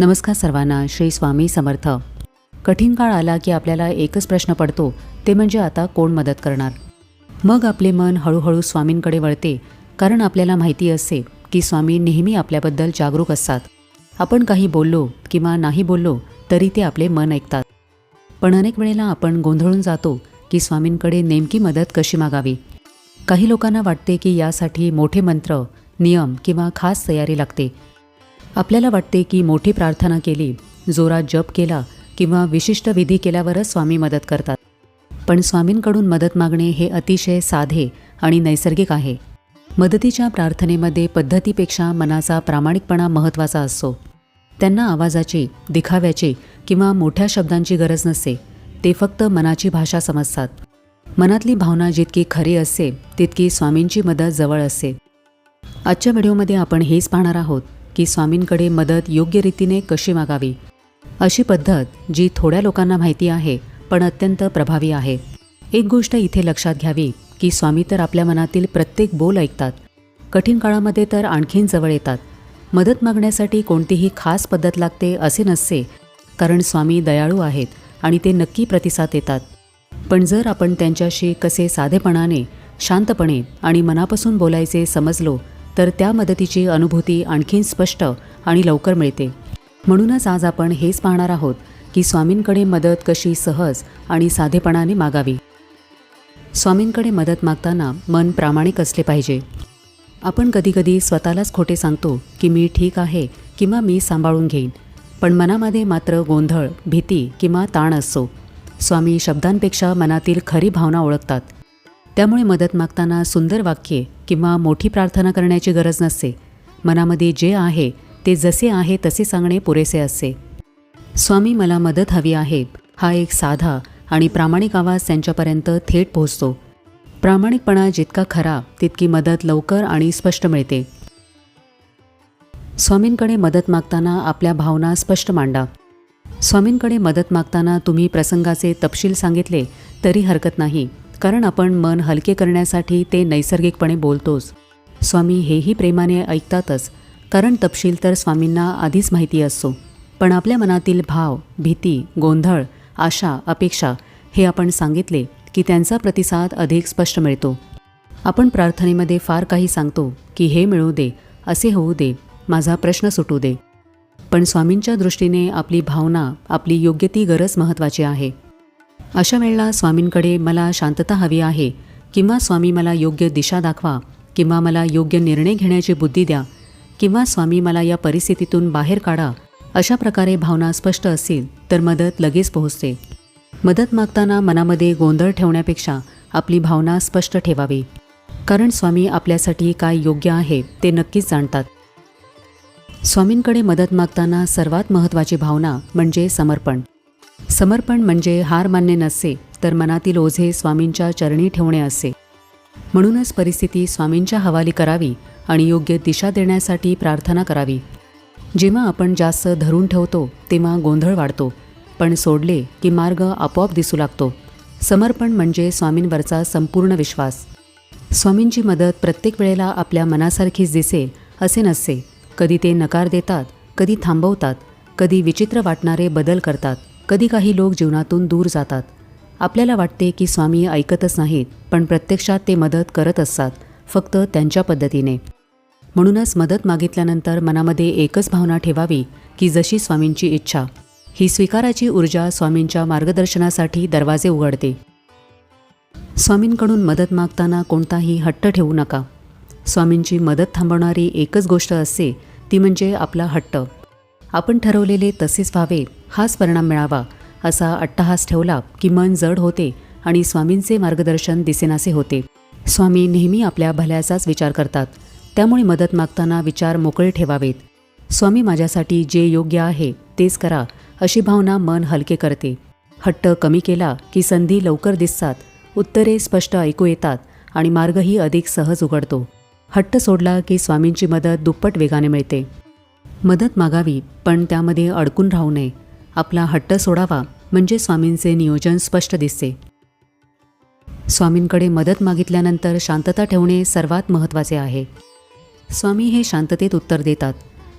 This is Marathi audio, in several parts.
नमस्कार सर्वांना श्री स्वामी समर्थ. कठीण काळ आला की आपल्याला एकच प्रश्न पडतो ते म्हणजे आता कोण मदत करणार? मग आपले मन हळूहळू स्वामींकडे वळते कारण आपल्याला माहिती असते की स्वामी नेहमी आपल्याबद्दल जागरूक असतात. आपण काही बोललो किंवा नाही बोललो तरी ते आपले मन ऐकतात. पण अनेक वेळेला आपण गोंधळून जातो की स्वामींकडे नेमकी मदत कशी मागावी? काही लोकांना वाटते की यासाठी मोठे मंत्र नियम किंवा खास तयारी लागते आपल्याला वाटते की मोठी प्रार्थना केली जोरात जप केला किंवा विशिष्ट विधी केल्यावरच स्वामी मदत करतात. पण स्वामींकडून मदत मागणे हे अतिशय साधे आणि नैसर्गिक आहे. मदतीच्या प्रार्थनेमध्ये पद्धतीपेक्षा मनाचा प्रामाणिकपणा महत्त्वाचा असतो. त्यांना आवाजाची दिखाव्याची किंवा मोठ्या शब्दांची गरज नसते ते फक्त मनाची भाषा समजतात. मनातली भावना जितकी खरी असते तितकी स्वामींची मदत जवळ असते. आजच्या व्हिडिओमध्ये आपण हेच पाहणार आहोत. की स्वामींकडे मदत योग्य रीतीने कशी मागावी? अशी पद्धत जी थोड्या लोकांना माहिती आहे पण अत्यंत प्रभावी आहे. एक गोष्ट इथे लक्षात घ्यावी की स्वामी तर आपल्या मनातील प्रत्येक बोल ऐकतात. कठीण काळामध्ये तर आणखीन जवळ येतात. मदत मागण्यासाठी कोणतीही खास पद्धत लागते असे नसते कारण स्वामी दयाळू आहेत आणि ते नक्की प्रतिसाद देतात. पण जर आपण त्यांच्याशी कसे साधेपणाने शांतपणे आणि मनापासून बोलायचे समजलो तर त्या मदतीची अनुभूती आणखीन स्पष्ट आणि लवकर मिळते. म्हणूनच आज आपण हेच पाहणार आहोत की स्वामींकडे मदत कशी सहज आणि साधेपणाने मागावी. स्वामींकडे मदत मागताना मन प्रामाणिक असले पाहिजे. आपण कधीकधी स्वतःलाच खोटे सांगतो की मी ठीक आहे किंवा मी सांभाळून घेईन पण मनामध्ये मात्र गोंधळ भीती किंवा ताण असतो. स्वामी शब्दांपेक्षा मनातील खरी भावना ओळखतात. त्यामुळे मदत मागताना सुंदर वाक्ये किंवा मोठी प्रार्थना करण्याची गरज नसते. मनामध्ये जे आहे ते जसे आहे तसे सांगणे पुरेसे असते. स्वामी मला मदत हवी आहे. हा एक साधा आणि प्रामाणिक आवाज त्यांच्यापर्यंत थेट पोहोचतो. प्रामाणिकपणा जितका खरा तितकी मदत लवकर आणि स्पष्ट मिळते. स्वामींकडे मदत मागताना आपल्या भावना स्पष्ट मांडा. स्वामींकडे मदत मागताना तुम्ही प्रसंगाचे तपशील सांगितले तरी हरकत नाही. कारण आपण मन हलके करण्यासाठी ते नैसर्गिकपणे बोलतोच. स्वामी हेही प्रेमाने ऐकतातच. कारण तपशील तर स्वामींना आधीच माहिती असतो पण आपल्या मनातील भाव भीती गोंधळ आशा अपेक्षा हे आपण सांगितले की त्यांचा प्रतिसाद अधिक स्पष्ट मिळतो. आपण प्रार्थनेमध्ये फार काही सांगतो की हे मिळू दे असे होऊ दे माझा प्रश्न सुटू दे. पण स्वामींच्या दृष्टीने आपली भावना आपली योग्य ती गरज महत्त्वाची आहे. अशा वेळेला स्वामींकडे मला शांतता हवी आहे किंवा स्वामी मला योग्य दिशा दाखवा किंवा मला योग्य निर्णय घेण्याची बुद्धी द्या किंवा स्वामी मला या परिस्थितीतून बाहेर काढा अशा प्रकारे भावना स्पष्ट असतील तर मदत लगेच पोहोचते. मदत मागताना मनामध्ये गोंधळ ठेवण्यापेक्षा आपली भावना स्पष्ट ठेवावी. कारण स्वामी आपल्यासाठी काय योग्य आहे ते नक्कीच जाणतात. स्वामींकडे मदत मागताना सर्वात महत्त्वाची भावना म्हणजे समर्पण. समर्पण म्हणजे हार मान्य नसे तर मनातील ओझे स्वामींच्या चरणी ठेवणे असे म्हणूनच परिस्थिती स्वामींच्या हवाली करावी आणि योग्य दिशा देण्यासाठी प्रार्थना करावी. जेव्हा आपण जास्त धरून ठेवतो तेव्हा गोंधळ वाढतो पण सोडले की मार्ग आपोआप दिसू लागतो. समर्पण म्हणजे स्वामींवरचा संपूर्ण विश्वास. स्वामींची मदत प्रत्येक वेळेला आपल्या मनासारखीच दिसेल असे नसते. कधी ते नकार देतात कधी थांबवतात कधी विचित्र वाटणारे बदल करतात. कधी काही लोक जीवनातून दूर जातात. आपल्याला वाटते की स्वामी ऐकतच नाहीत पण प्रत्यक्षात ते मदत करत असतात फक्त त्यांच्या पद्धतीने. म्हणूनच मदत मागितल्यानंतर मनामध्ये एकच भावना ठेवावी की जशी स्वामींची इच्छा ही स्वीकाराची ऊर्जा स्वामींच्या मार्गदर्शनासाठी दरवाजे उघडते. स्वामींकडून मदत मागताना कोणताही हट्ट ठेवू नका. स्वामींची मदत थांबवणारी एकच गोष्ट असते ती म्हणजे आपला हट्ट. आपण ठरवलेले तसेच व्हावे हाच परिणाम मिळावा असा अट्टहास ठेवला की मन जड होते आणि स्वामींचे मार्गदर्शन दिसेनासे होते. स्वामी नेहमी आपल्या भल्याचाच विचार करतात त्यामुळे मदत मागताना विचार मोकळे ठेवावेत. स्वामी माझ्यासाठी जे योग्य आहे तेच करा अशी भावना मन हलके करते. हट्ट कमी केला की संधी लवकर दिसतात उत्तरे स्पष्ट ऐकू येतात आणि मार्गही अधिक सहज उघडतो. हट्ट सोडला की स्वामींची मदत दुप्पट वेगाने मिळते. मदत मागावी पण त्यामध्ये अडकून राहू नये. आपला हट्ट सोडावा म्हणजे स्वामींचे नियोजन स्पष्ट दिसते. स्वामींकडे मदत मागितल्यानंतर शांतता ठेवणे सर्वात महत्त्वाचे आहे. स्वामी हे शांततेत उत्तर देतात.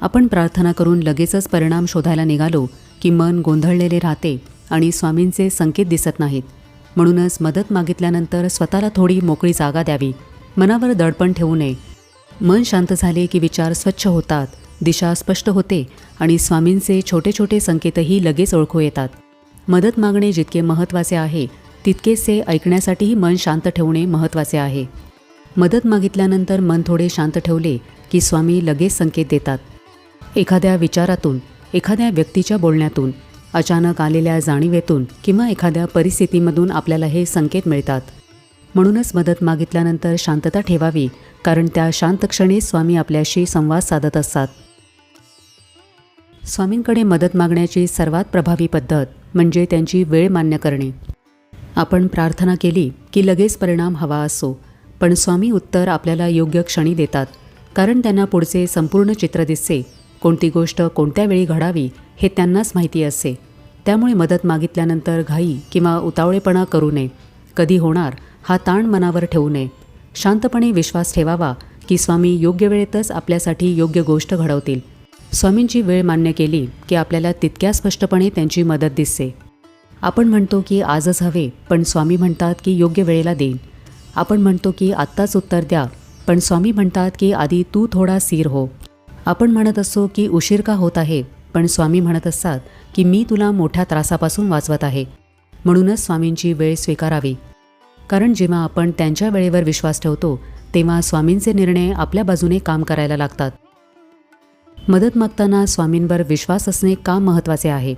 आपण प्रार्थना करून लगेचच परिणाम शोधायला निघालो की मन गोंधळलेले राहते आणि स्वामींचे संकेत दिसत नाहीत. म्हणूनच मदत मागितल्यानंतर स्वतःला थोडी मोकळी जागा द्यावी. मनावर दडपण ठेवू नये. मन शांत झाले की विचार स्वच्छ होतात. दिशा स्पष्ट होते आणि स्वामींचे छोटे छोटे संकेतही लगेच ओळखू येतात. मदत मागणे जितके महत्त्वाचे आहे तितकेसे ऐकण्यासाठीही मन शांत ठेवणे महत्त्वाचे आहे. मदत मागितल्यानंतर मन थोडे शांत ठेवले की स्वामी लगेच संकेत देतात. एखाद्या विचारातून एखाद्या व्यक्तीच्या बोलण्यातून अचानक आलेल्या जाणीवेतून किंवा एखाद्या परिस्थितीमधून आपल्याला हे संकेत मिळतात. म्हणूनच मदत मागितल्यानंतर शांतता ठेवावी कारण त्या शांत क्षणी स्वामी आपल्याशी संवाद साधत असतात. स्वामींकडे मदत मागण्याची सर्वात प्रभावी पद्धत म्हणजे त्यांची वेळ मान्य करणे. आपण प्रार्थना केली की लगेच परिणाम हवा असो पण स्वामी उत्तर आपल्याला योग्य क्षणी देतात कारण त्यांना पुढचे संपूर्ण चित्र दिसते. कोणती गोष्ट कोणत्या वेळी घडावी हे त्यांनाच माहिती असते. त्यामुळे मदत मागितल्यानंतर घाई किंवा उतावळेपणा करू नये. कधी होणार हा ताण मनावर ठेवू नये. शांतपणे विश्वास ठेवावा की स्वामी योग्य वेळेतच आपल्यासाठी योग्य गोष्ट घडवतील. स्वामींची वेळ मान्य केली की आपल्याला तितक्या स्पष्टपणे त्यांची मदत दिसते. आपण म्हणतो की आजच हवे पण स्वामी म्हणतात की योग्य वेळेला देईन. आपण म्हणतो की आत्ताच उत्तर द्या पण स्वामी म्हणतात की आधी तू थोडा स्थिर हो. आपण म्हणत असतो की उशीर का होत आहे पण स्वामी म्हणत असतात की मी तुला मोठ्या त्रासापासून वाचवत आहे. म्हणूनच स्वामींची वेळ स्वीकारावी. कारण जेव्हा आपण त्यांच्या वेळेवर विश्वास ठेवतो तेव्हा स्वामींचे निर्णय आपल्या बाजूने काम करायला लागतात. मदत मागताना स्वामींवर विश्वास असणे का महत्त्वाचे आहे?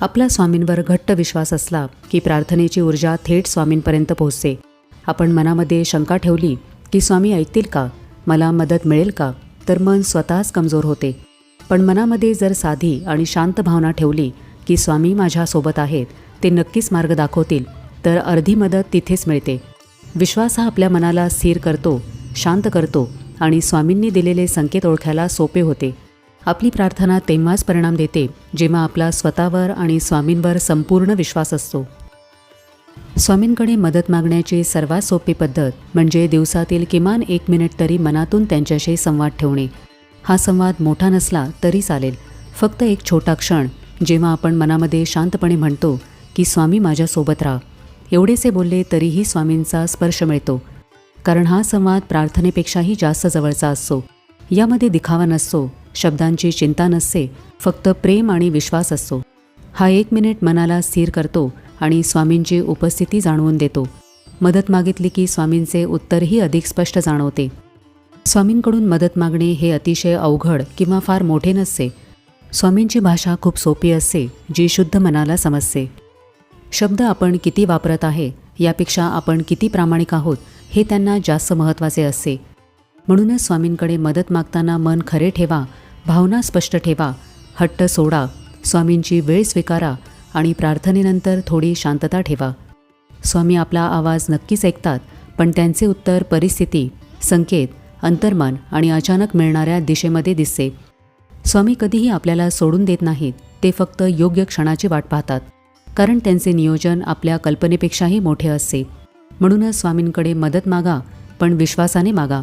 आपला स्वामींवर घट्ट विश्वास असला की प्रार्थनेची ऊर्जा थेट स्वामींपर्यंत पोहोचते. आपण मनामध्ये शंका ठेवली की स्वामी ऐकतील का? मला मदत मिळेल का? तर मन स्वतःच कमजोर होते. पण मनामध्ये जर साधी आणि शांत भावना ठेवली की स्वामी माझ्यासोबत आहेत ते नक्कीच मार्ग दाखवतील तर अर्धी मदत तिथेच मिळते. विश्वास हा आपल्या मनाला स्थिर करतो शांत करतो आणि स्वामींनी दिलेले संकेत ओळखायला सोपे होते. आपली प्रार्थना तेव्हाच परिणाम देते जेव्हा आपला स्वतःवर आणि स्वामींवर संपूर्ण विश्वास असतो. स्वामींकडे मदत मागण्याची सर्वात सोपी पद्धत म्हणजे दिवसातील किमान एक मिनिट तरी मनातून त्यांच्याशी संवाद ठेवणे. हा संवाद मोठा नसला तरी चालेल. फक्त एक छोटा क्षण जेव्हा आपण मनामध्ये शांतपणे म्हणतो की स्वामी माझ्यासोबत राहा. एवढेसे बोलले तरीही स्वामींचा स्पर्श मिळतो. कारण हा संवाद प्रार्थनेपेक्षाही जास्त जवळचा असतो. यामध्ये दिखावा नसतो. शब्दांची चिंता नसते फक्त प्रेम आणि विश्वास असतो. हा एक मिनिट मनाला स्थिर करतो आणि स्वामींची उपस्थिती जाणवून देतो. मदत मागितली की स्वामींचे उत्तरही अधिक स्पष्ट जाणवते. स्वामींकडून मदत मागणे हे अतिशय अवघड किंवा फार मोठे नसते. स्वामींची भाषा खूप सोपी असते जी शुद्ध मनाला समजते. शब्द आपण किती वापरत आहे यापेक्षा आपण किती प्रामाणिक आहोत हे त्यांना जास्त महत्त्वाचे असते. म्हणूनच स्वामींकडे मदत मागताना मन खरे ठेवा भावना स्पष्ट ठेवा हट्ट सोडा स्वामींची वेळ स्वीकारा आणि प्रार्थनेनंतर थोडी शांतता ठेवा. स्वामी आपला आवाज नक्कीच ऐकतात पण त्यांचे उत्तर परिस्थिती संकेत अंतर्मन आणि अचानक मिळणाऱ्या दिशेमध्ये दिसते. स्वामी कधीही आपल्याला सोडून देत नाहीत ते फक्त योग्य क्षणाची वाट पाहतात. कारण त्यांचे नियोजन आपल्या कल्पनेपेक्षाही मोठे असते. म्हणूनच स्वामींकडे मदत मागा पण विश्वासाने मागा.